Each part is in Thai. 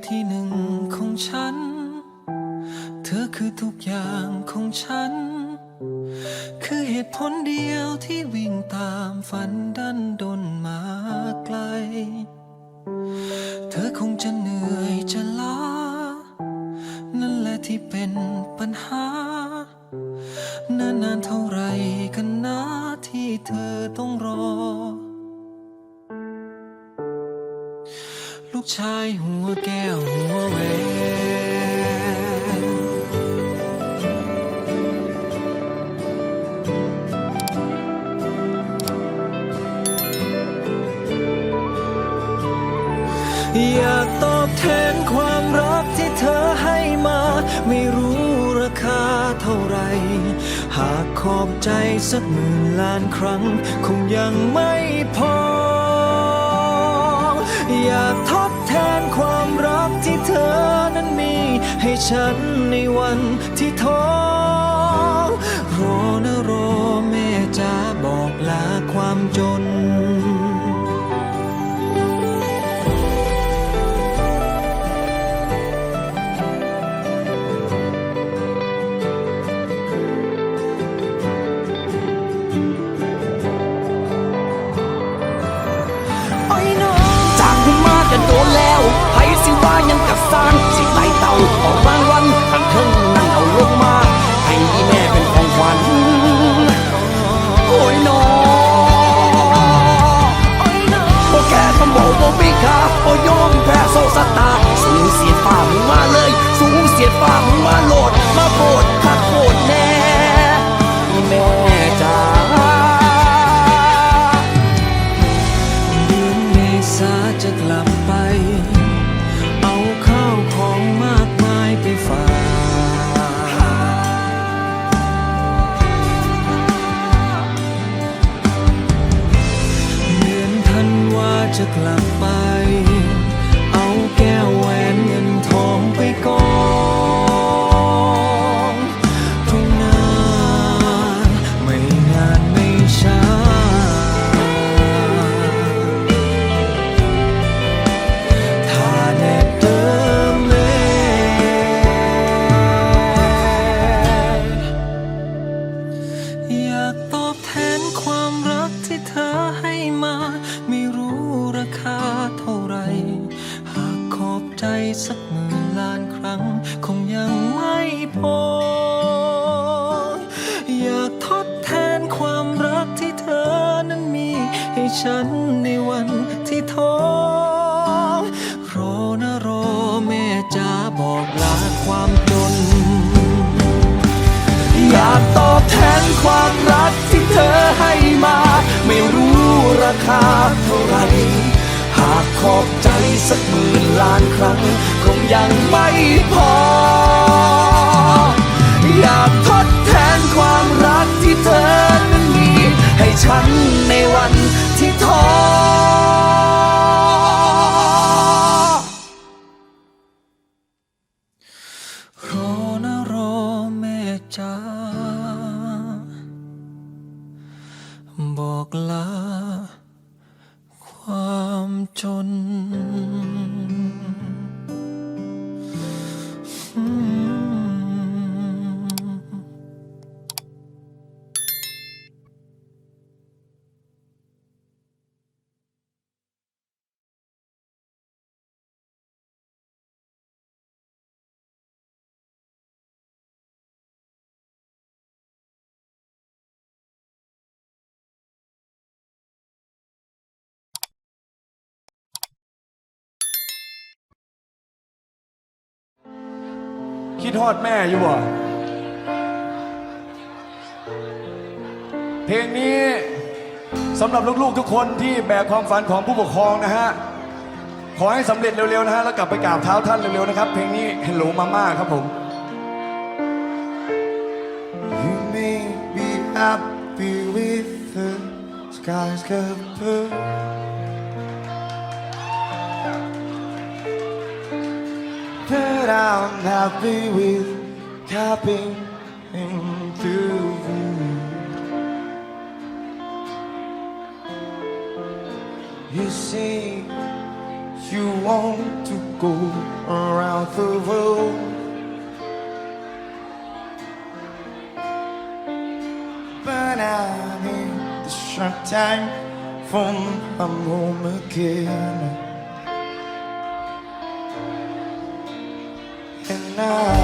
ือที่หนึ่งของฉัน เธอคือทุกอย่างของฉัน คือเหตุผลเดียวที่วิ่งตามฝันดันดนมาไกล เธอคงจะเหนื่อยจะล้า นั่นแหละที่เป็นปัญหานานนานๆเท่าไรกันนะที่เธอต้องรอ ลูกชายหัวแก้วหัวแหวนอยากตอบแทนความรักที่เธอให้มา ไม่รู้ราคาเท่าไร หากขอบใจสักหมื่นล้านครั้ง คงยังไม่ ให้ฉันในวันที่ท้อรอนะรอแม่จะบอกลาความจน จะกลับไป ฉันในวันที่ท้อรอนะรอแม่จะบอกลาความจน อยากตอบแทนความรักที่เธอให้มา ไม่รู้ราคาเท่าไหรหากขอบใจสักหมื่นล้านครั้ง คงยังไม่พอ อยากทดแทนความรักที่เธอนั้นมี ให้ฉันในวัน ที่ท้ คิดฮอดแม่อยู่บ่เพลงนี้สำหรับลูกๆทุกคนที่แบกความฝันของผู้ปกครองนะฮะ ขอให้สำเร็จเร็วๆนะฮะ แล้วกลับไปกราบเท้าท่านเร็วๆนะครับ เพลงนี้ Hello Mama ครับผม You may be happy with the skies covered But I'm happy with copying him through you. You say you want to go around the world. But I need the short time from a home again. now.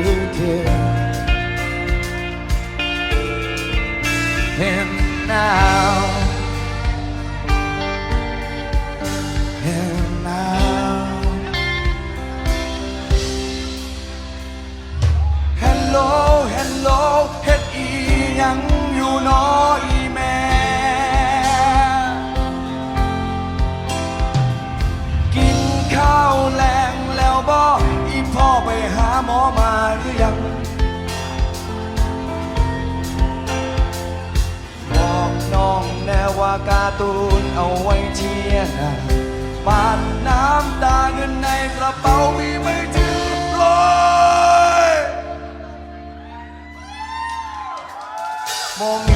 again. And now. กาตูนเอาไว้เทียนาปาดน้ำตาเงินในกระเป๋ามีไม่ถึงร้อยมอง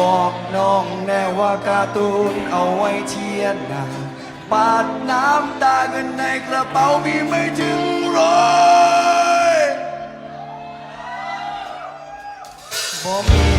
บอกน้องแน่ว่าการ์ตูนเอาไว้เทียนหนาปาดน้ำตาเงินในกระเป๋ามีไม่ถึงร้อยบ่มี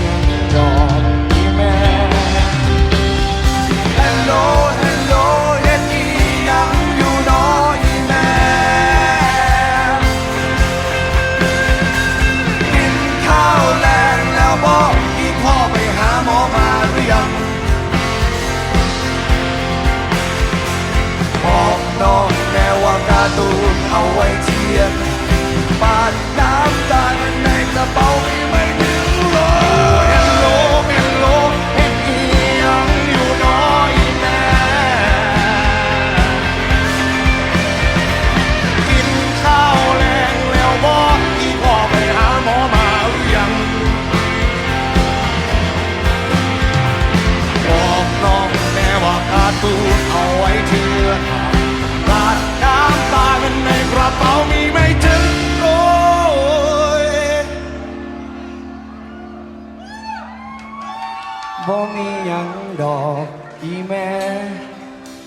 บ่มียังดอกอีแม่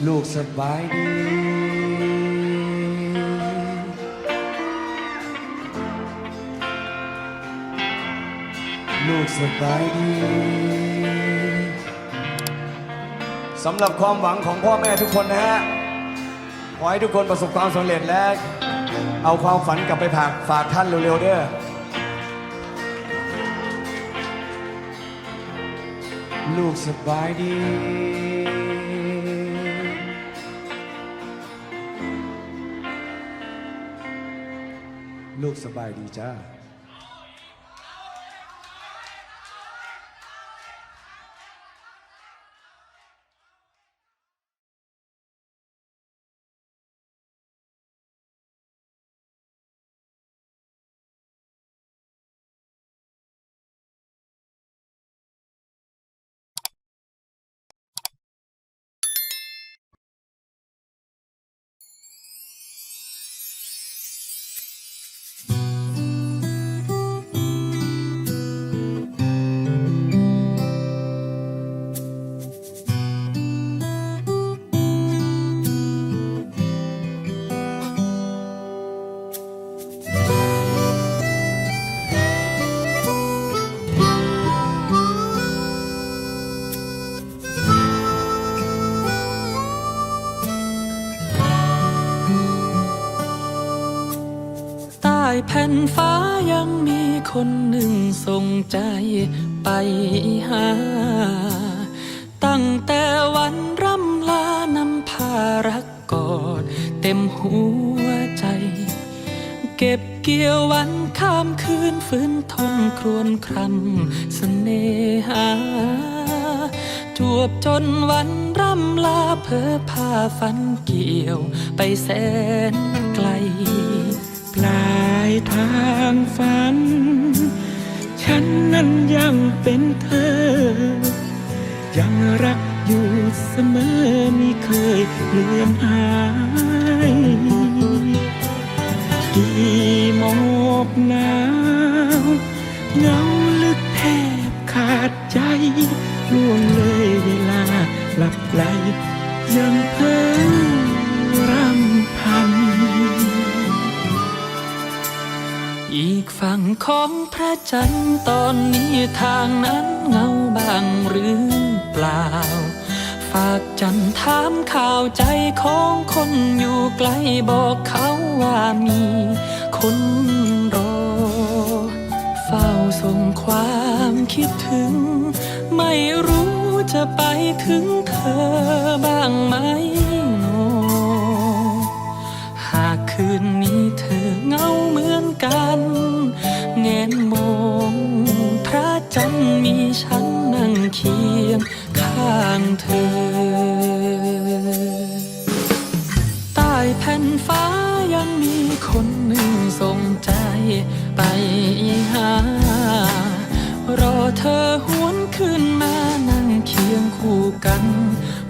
ลูกสบายดี ลูกสบายดีสำหรับความหวังของพ่อแม่ทุกคนนะฮะ ขอให้ทุกคนประสบความสำเร็จและ เอาความฝันกลับไปผากฝากท่านเร็วๆเด้อ ลูกสบายดี ลูกสบายดีจ้า ยังมีคนหนึ่งส่งใจไปหา ตั้งแต่วันร่ำลานำพารักกอดเต็มหัวใจ เก็บเกี่ยววันข้ามคืนฟื้นทนครวนครำเสน่หาจวบจนวันร่ำลาเพอพาฝันเกี่ยวไปแสนไกล ปลายทางฝัน ฉันนั้นยังเป็นเธอ ยังรักอยู่เสมอไม่เคยเลือนหายกี่หมอกหนาวเงาลึกแทบขาดใจล่วงเลยเวลาหลับไหลยังเพ้อ กฝั่งของพระจันทร์ตอนนี้ทางนั้นเงาบางหรือเปล่า ฝากจันทร์ถามข่าวใจของคนอยู่ไกลบอกเขาว่ามีคนรอ เฝ้าส่งความคิดถึง ไม่รู้จะไปถึงเธอบ้างไหมโนหากคืนนี้เธอเหงาเหมือนกัน นมองพระจันทร์มีฉันนั่งเคียงข้างเธอ ใต้แผ่นฟ้ายังมีคนหนึ่งส่งใจไปหา รอเธอหวนขึ้นมานั่งเคียงคู่กัน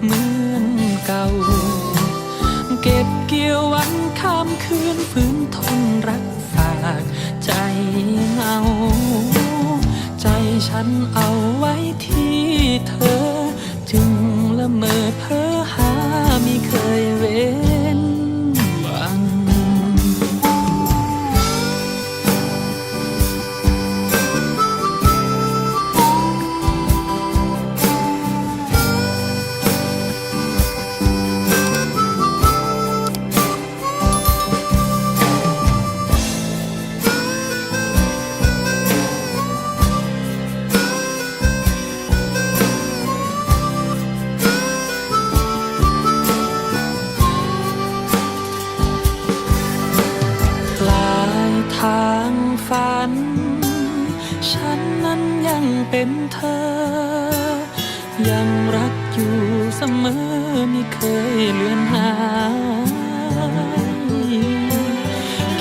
เหมือนเก่า เก็บเกี่ยววันข้ามคืนฝืนทน เงา ใจฉันเอาไว้ที่เธอ จึงละเมอเพ้อ ยังรักอยู่เสมอไม่เคยเลือนหาย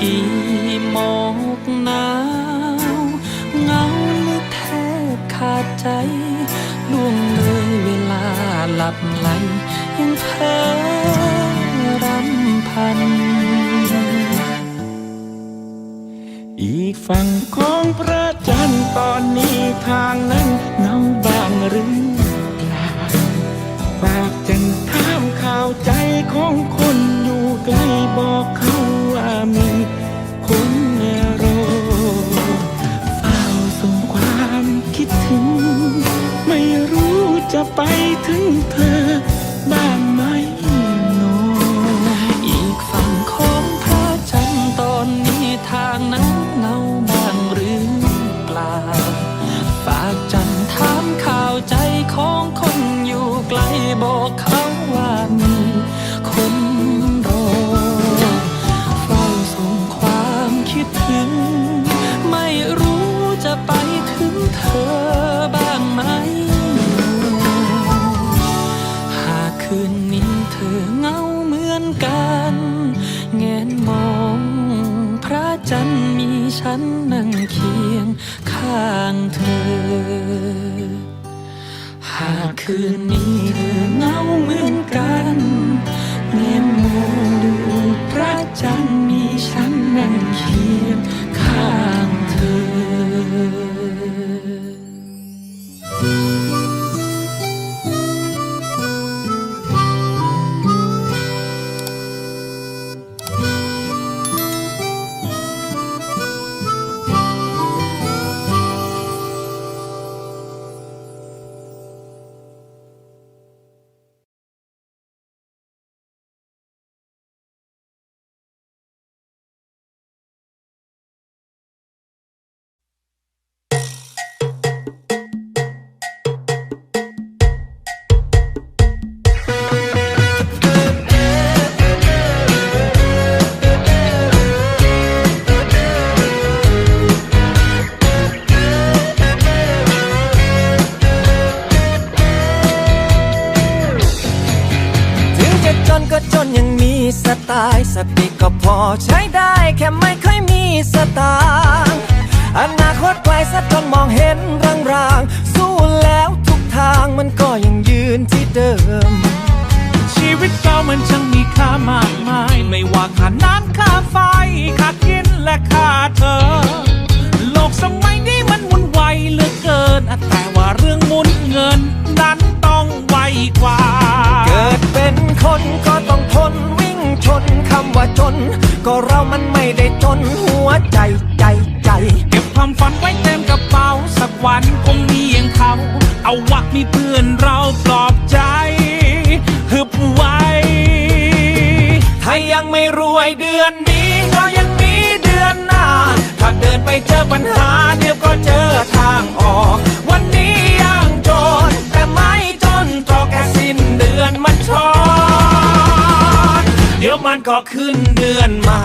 กี่หมอกหนาวเงาลึกแทบขาดใจล่วงเลยเวลาหลับไหลยังเพ้อรำพัน อีกฝั่งของพระจันทร์ตอนนี้ทางนั้น บ้างหรือเปล่าปากจันท้ามข่าวใจของคนอยู่ใกล้บอก ฉันนั่งเคียงข้างเธอ หากคืนนี้ จนก็จนยังมีสไตล์สติก็พอใช้ได้แค่ไม่ค่อยมีสตางค์อนาคตไกลซะจนมองเห็นรางๆ สู้แล้วทุกทางมันก็ยังยืนที่เดิม ชีวิตเรามันช่างมีค่ามากมาย ไม่ว่าค่าน้ำค่าไฟค่ากินและค่าเธอ โลกสมัยนี้มันวุ่นวายเหลือเกิน แต่ว่าเรื่องหมุนเงินนั้น กว่า เกิดเป็นคนก็ต้องทนวิ่งชนคำว่าจน ก็เรามันไม่ได้จนหัวใจใจใจ เก็บความฝันไว้เต็มกระเป๋าสักวันคงมีอย่างเขา เอาวะมีเพื่อนเราปลอบใจฮึบไว้ ถ้ายังไม่รวยเดือนนี้ก็ยังมีเดือนหน้า ถ้าเดินไปเจอปัญหาเดี๋ยวก็เจอทางออก วันนี้ มันก็ขึ้นเดือนใหม่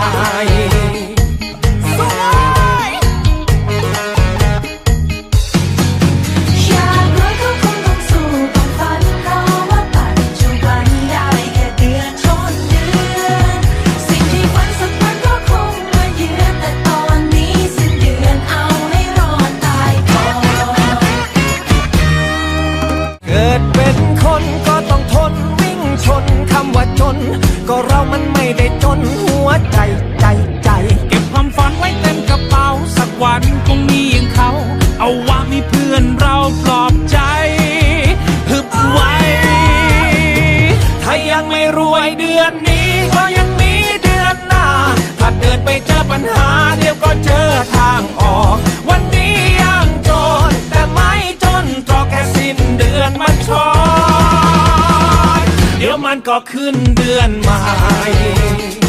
ก็ขึ้นเดือนใหม่